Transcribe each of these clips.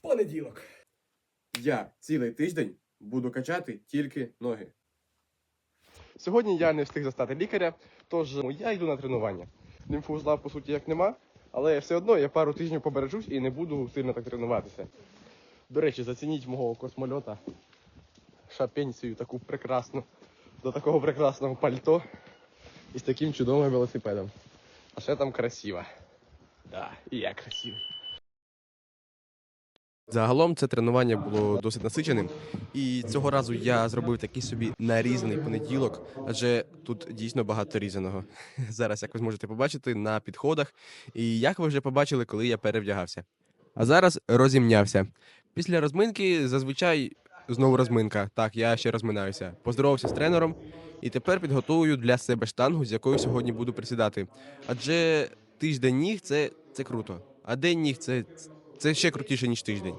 Понеділок. Я цілий тиждень буду качати тільки ноги. Сьогодні я не встиг застати лікаря, тож я йду на тренування. Лімфоузла, по суті, як нема, але все одно я пару тижнів побережусь і не буду сильно так тренуватися. До речі, зацініть мого космольота шапенцію таку прекрасну, до такого прекрасного пальто і з таким чудовим велосипедом. А ще там красиво. Да, і я красивий. Загалом це тренування було досить насиченим, і цього разу я зробив такий собі нарізаний понеділок, адже тут дійсно багато різаного. Зараз, як ви зможете побачити, на підходах, і як ви вже побачили, коли я перевдягався. А зараз розімнявся. Після розминки зазвичай знову розминка. Так, я ще розминаюся. Поздоровався з тренером і тепер підготую для себе штангу, з якою сьогодні буду присідати. Адже тиждень ніг це, це круто, а день ніг це, це ще крутіше, ніж тиждень.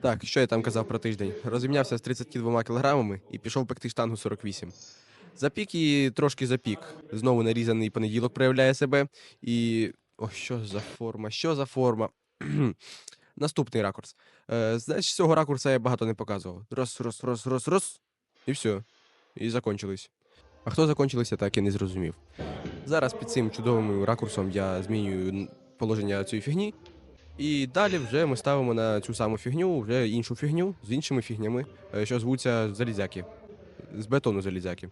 Так, що я там казав про тиждень? Розімнявся з 32 кілограмами і пішов пекти штангу 48. Запік і трошки запік. Знову нарізаний понеділок проявляє себе. І. О, що за форма? Що за форма? Наступний ракурс. Е, знаєш, з цього ракурса я багато не показував. Роз, роз, роз, роз, роз. І все. І закончились. А хто закончилися, так і не зрозумів. Зараз під цим чудовим ракурсом я змінюю положення цієї фігні. І далі вже ми ставимо на цю саму фігню вже іншу фігню з іншими фігнями, е, що звуться залізяки. З бетону залізяки.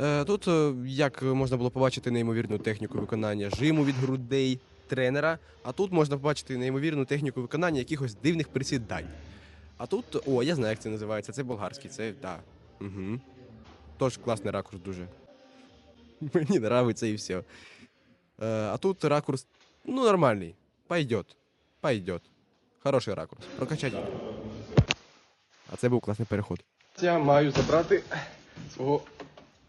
Е, Тут, е, як можна було побачити неймовірну техніку виконання жиму від грудей тренера, а тут можна побачити неймовірну техніку виконання якихось дивних присідань. А тут, о, я знаю, як це називається. Це болгарський, це так. Угу. Тож класний ракурс дуже. Мені нравиться і все. А тут ракурс, ну, нормальний. Пойдет. Пойдет. Хороший ракурс. Прокачать. А це був класний переход. Я маю забрати свого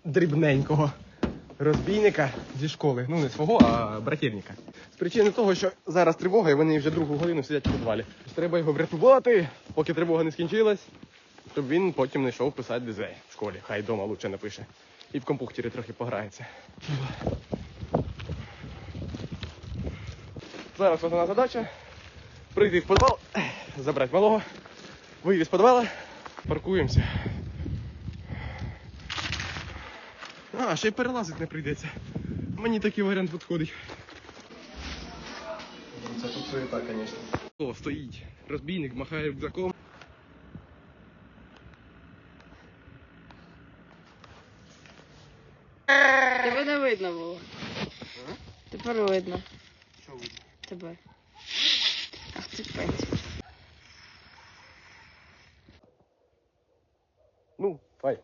дрібненького розбійника зі школи. Ну, не свого, а брательника. З причини того, що зараз тривога, і вони вже другу годину сидять у підвалі. Треба його врятувати, поки тривога не скінчилась, щоб він потім не йшов писати ДЗ в школі. Хай вдома лучше напише. І в компухтері трохи пограється. Зараз основна задача прийти в підвал, забрати малого, вийти з підвала, паркуємося. А, ще й перелазити не прийдеться. Мені такий варіант підходить. Це тут суєта, звісно. О, стоїть. Розбійник махає рюкзаком. Тебе не видно було. Тепер видно Що ви? тебе. Ах ти пець. Ну, фай.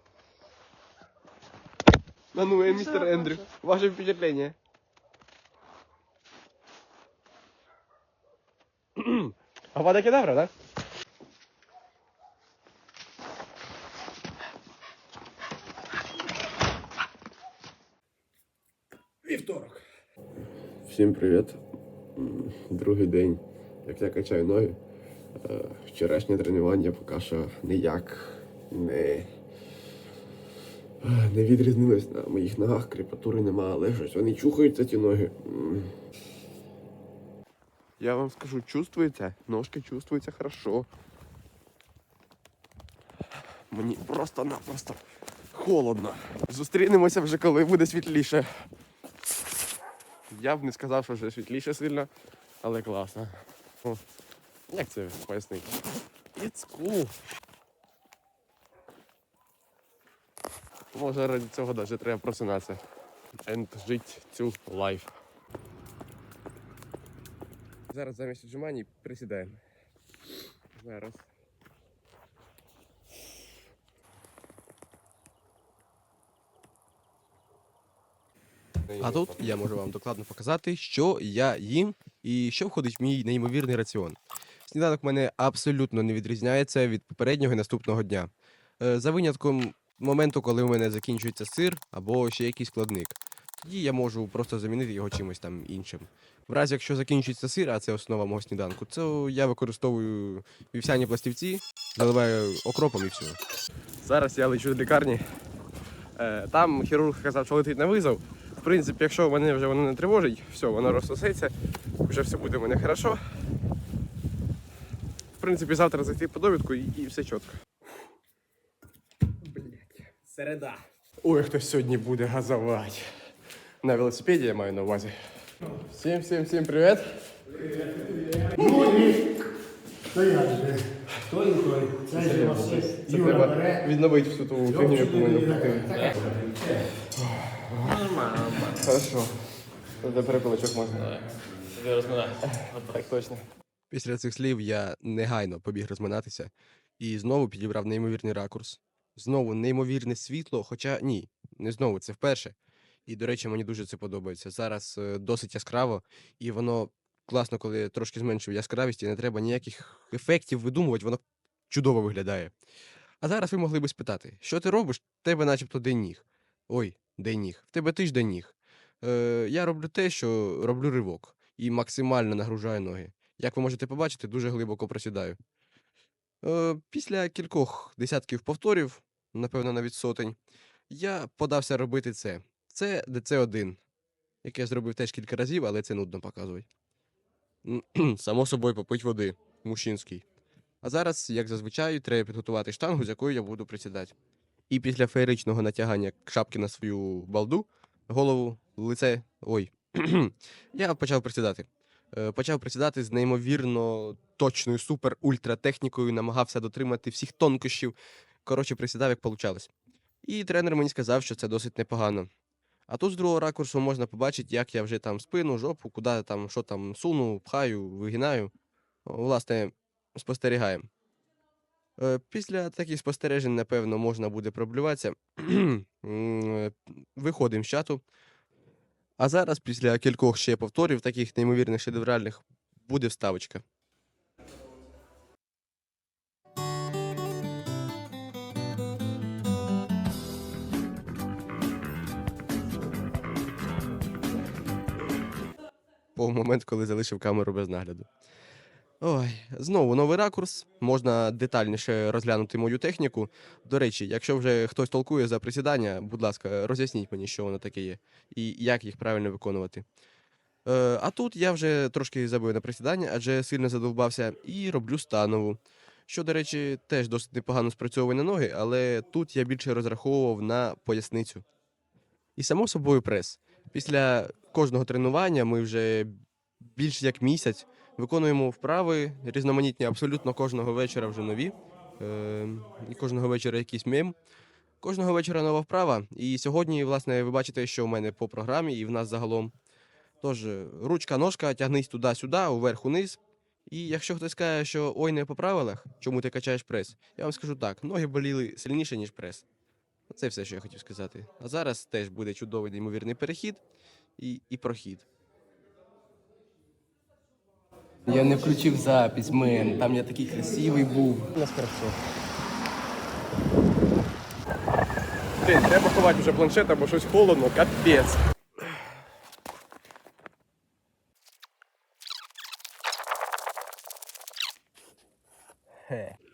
А ну, э, мистер Эндрю, ваше впечатление. А вода кедавра, да? Вівторок. Всім привіт. Другий день, як я качаю ноги. Е, Вчорашнє тренування поки що ніяк не, не відрізнилось на моїх ногах, крепатури нема, але щось вони чухаються ті ноги. Я вам скажу, чувствується, ножки чувствуються хорошо. Мені просто-напросто холодно. Зустрінемося вже коли буде світліше. Я б не сказав, що вже світліше сильно, але класно. О, як це пояснити? It's cool. Може ради цього навіть треба просинатися. And жити цю лайф. Зараз замість віджимань присідаємо. Зараз. А тут я можу вам докладно показати, що я їм і що входить в мій неймовірний раціон. Сніданок в мене абсолютно не відрізняється від попереднього і наступного дня. Е, За винятком моменту, коли у мене закінчується сир або ще якийсь складник. Тоді я можу просто замінити його чимось там іншим. В разі, якщо закінчується сир, а це основа мого сніданку, то я використовую вівсяні пластівці, заливаю окропом і все. Зараз я лечу до лікарні. Е, Там хірург сказав, що летить на визов. В принципі, якщо мене вже воно не тривожить, все, воно розсосеться, вже все буде в мене хорошо. принципі, завтра зайти по довідку і, і все чітко. Середа. Ой, хтось сьогодні буде газувати. На велосипеді я маю на увазі. Всім, всім, всім привіт. Це треба відновити всю ту фігню, яку ми накрутили. Хорошо. До перепилочок можна. Так точно. Після цих слів я негайно побіг розминатися і знову підібрав неймовірний ракурс. Знову неймовірне світло, хоча ні, не знову, це вперше. І, до речі, мені дуже це подобається. Зараз е, досить яскраво, і воно класно, коли трошки зменшив яскравість, і не треба ніяких ефектів видумувати, воно чудово виглядає. А зараз ви могли би спитати, що ти робиш? В тебе начебто день ніг. Ой, день ніг. В тебе тиждень ніг. Е, я роблю те, що роблю ривок і максимально нагружаю ноги. Як ви можете побачити, дуже глибоко просідаю. Е, після кількох десятків повторів, напевно, навіть сотень, я подався робити це. Це ДЦ1, яке я зробив теж кілька разів, але це нудно показувати. Само собою попить води, мужчинський. А зараз, як зазвичай, треба підготувати штангу, з якою я буду присідати. І після феєричного натягання шапки на свою балду, голову, лице. Ой. я почав присідати. Е, Почав присідати з неймовірно точною супер-ультра-технікою, намагався дотримати всіх тонкощів. Коротше, присідав, як получалось. І тренер мені сказав, що це досить непогано. А тут з другого ракурсу можна побачити, як я вже там спину, жопу, куди там, що там суну, пхаю, вигинаю. Власне, спостерігаємо. Е, Після таких спостережень, напевно, можна буде проблюватися. Е, Виходимо з чату. А зараз, після кількох ще повторів, таких неймовірних шедевральних, буде вставочка. По момент, коли залишив камеру без нагляду. Ой, знову новий ракурс. Можна детальніше розглянути мою техніку. До речі, якщо вже хтось толкує за присідання, будь ласка, роз'ясніть мені, що воно таке є, і як їх правильно виконувати. Е, а тут я вже трошки забив на присідання, адже сильно задовбався, і роблю станову. Що, до речі, теж досить непогано спрацьовує на ноги, але тут я більше розраховував на поясницю. І само собою прес. Після кожного тренування ми вже більш як місяць виконуємо вправи різноманітні абсолютно кожного вечора вже нові. Е, і кожного вечора якийсь мем. Кожного вечора нова вправа. І сьогодні, власне, ви бачите, що в мене по програмі і в нас загалом. Тож, ручка, ножка, тягнись туди-сюди, уверх униз. І якщо хтось каже, що ой, не по правилах, чому ти качаєш прес, я вам скажу так: ноги боліли сильніше, ніж прес. Це все, що я хотів сказати. А зараз теж буде чудовий неймовірний перехід і, і прохід. Я не включив запись, мен. Там я такий красивий був. У нас хорошо. Блін, треба ховати вже планшет, бо щось холодно, капець. Вроді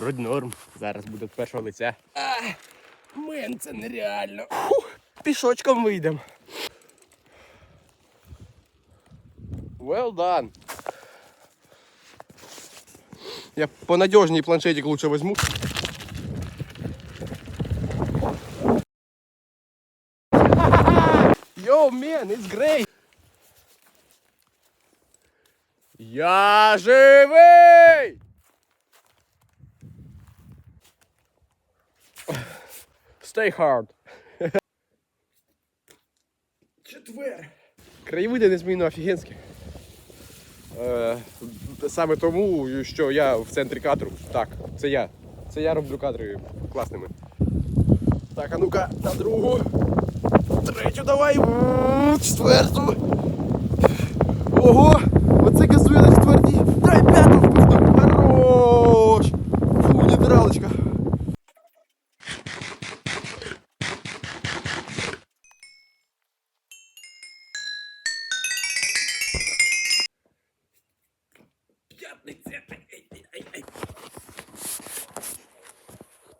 норм. Зараз буде з першого лиця. А, мен, це нереально. Фух, пішочком вийдемо. Well done. Я понадежнее планшетик лучше возьму. Yo, man, it's great. Я живий! Stay hard. Четвер. Краєвиди незмінно офігенські. Е, саме тому, що я в центрі кадру. Так, це я. Це я роблю кадри класними. Так, а ну-ка, на другу. Третю давай. Четверту. Ого!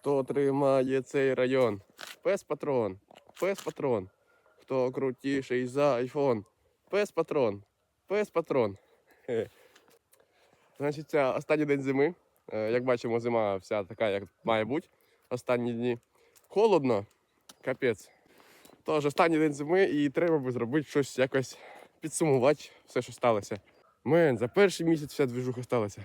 Хто тримає цей район? Пес патрон. Пес патрон. Хто крутіший за айфон? Пес патрон. Пес патрон. Значить, це останній день зими. Е, Як бачимо, зима вся така, як має бути. Останні дні. Холодно, капець. Тож останній день зими і треба би зробити щось якось підсумувати все, що сталося. Мен, за перший місяць вся движуха сталася.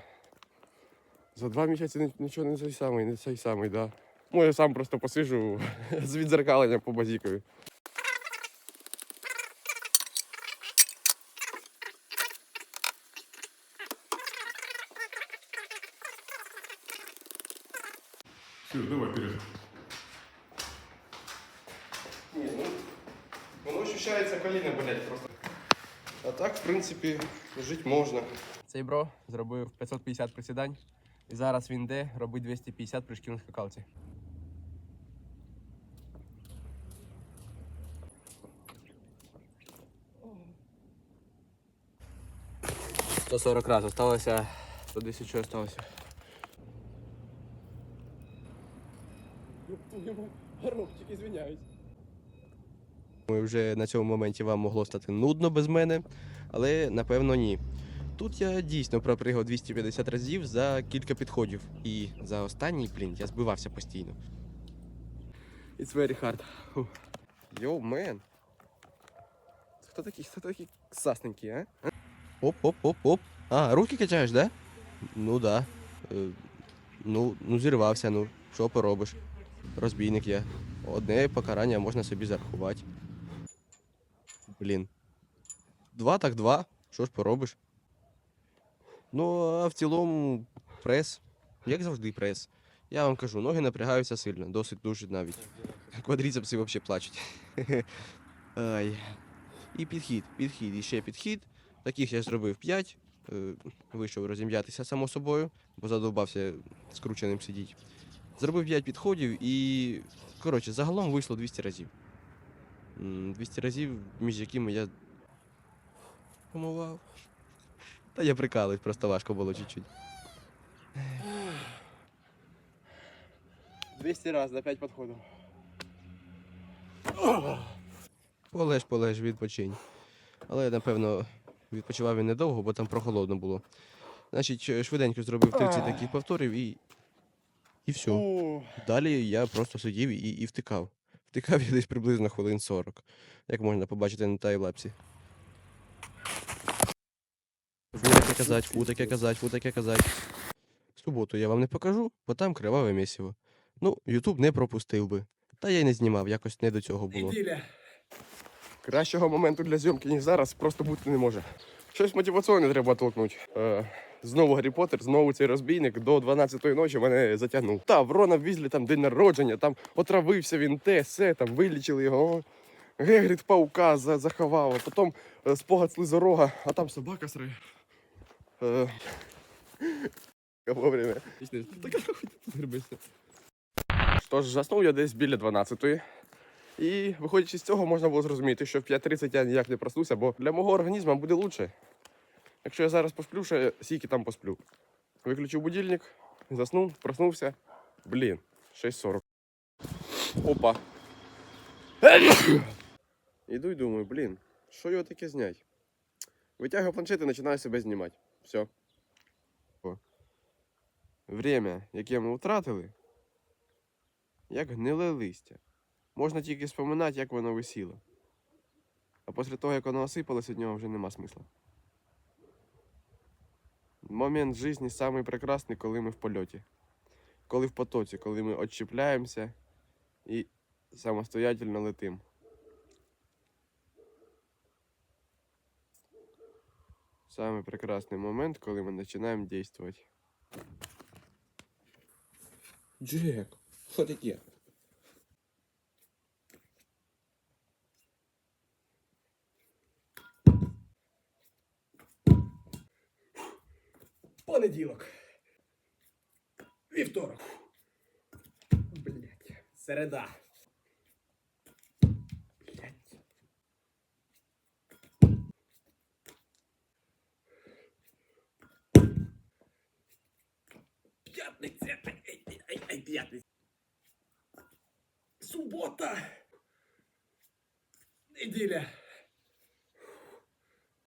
За два місяці нічого не цей самий, не цей самий, да. Може, сам просто посижу з відзеркаленням по базікові. Все, давай вперед. Ні, ну, воно ощущається коліна болять просто. А так, в принципі, жити можна. Цей бро зробив 550 присідань. І зараз він йде робить 250 прыжків на скакалці. Сто сорок разів осталося. 110 що осталося. Горобчик, извиняюсь. Вже на цьому моменті вам могло стати нудно без мене, але напевно ні. Тут я дійсно пропригав 250 разів за кілька підходів. І за останній, блін, я збивався постійно. It's very hard. Йоу, мен. Хто такий, хто такий ксасненький, а? Оп-оп-оп-оп. А, руки качаєш, да? Ну да. Е, ну, ну зірвався, ну. Що поробиш? Розбійник я. Одне покарання можна собі зарахувати. Блін. Два так два. Що ж поробиш? Ну, а в цілому прес. Як завжди, прес. Я вам кажу, ноги напрягаються сильно, досить дуже навіть. Квадріцепси взагалі плачуть. Ай. І підхід, підхід, і ще підхід. Таких я зробив 5. Вийшов розім'ятися само собою, бо задовбався скрученим сидіти. Зробив 5 підходів і. Коротше, загалом вийшло 200 разів. М, 200 разів, між якими я. Помував. Та я прикалуюсь, просто важко було чуть-чуть. 200 разів за 5 підходів. Полеж, полеж, відпочинь. Але, напевно, відпочивав він недовго, бо там прохолодно було. Значить, е, швиденько зробив 30 таких повторів і. І все. Далі я просто сидів і, і втикав. Втикав я десь приблизно хвилин 40, як можна побачити на тайлапсі. Фу таке казать, фу таке казать, фу таке казать. Суботу я вам не покажу, бо там криваве місіво. Ну, Ютуб не пропустив би. Та я й не знімав, якось не до цього було. Кращого моменту для зйомки, ніж зараз, просто бути не може. Щось мотиваційне треба толкнути. Е, знову Гаррі Поттер, знову цей розбійник до 12-ї ночі мене затягнув. Та в Рона Візлі там день народження, там отравився він, те, все, там вилічили його. О, Гегрід паука заховав, потім е, спогад слизорога, а там собака сри. Е, Вовремя. Що ж, заснув я десь біля 12-ї. І виходячи з цього, можна було зрозуміти, що в 5.30 я ніяк не проснуся, бо для мого організму буде краще. Якщо я зараз посплю, ще скільки там посплю. Виключив будильник, заснув, проснувся. Блін, 6.40. Опа. Іду і думаю, блін, що його таке знять? Витягую планшет і починаю себе знімати. Все. О. Время, яке ми втратили, як гниле листя. Можна тільки споминати, як воно висіло. А після того, як воно осипалось, від нього вже нема смисла. Момент житті самий прекрасний, коли ми в польоті. Коли в потоці, коли ми відчіпляємося і самостоятельно летим. Самый прекрасний момент, коли ми починаємо дійствувати. Джек, що таке? Понеділок. Вівторок. Блять. Середа. Блять. П'ятниця. Ай, ай.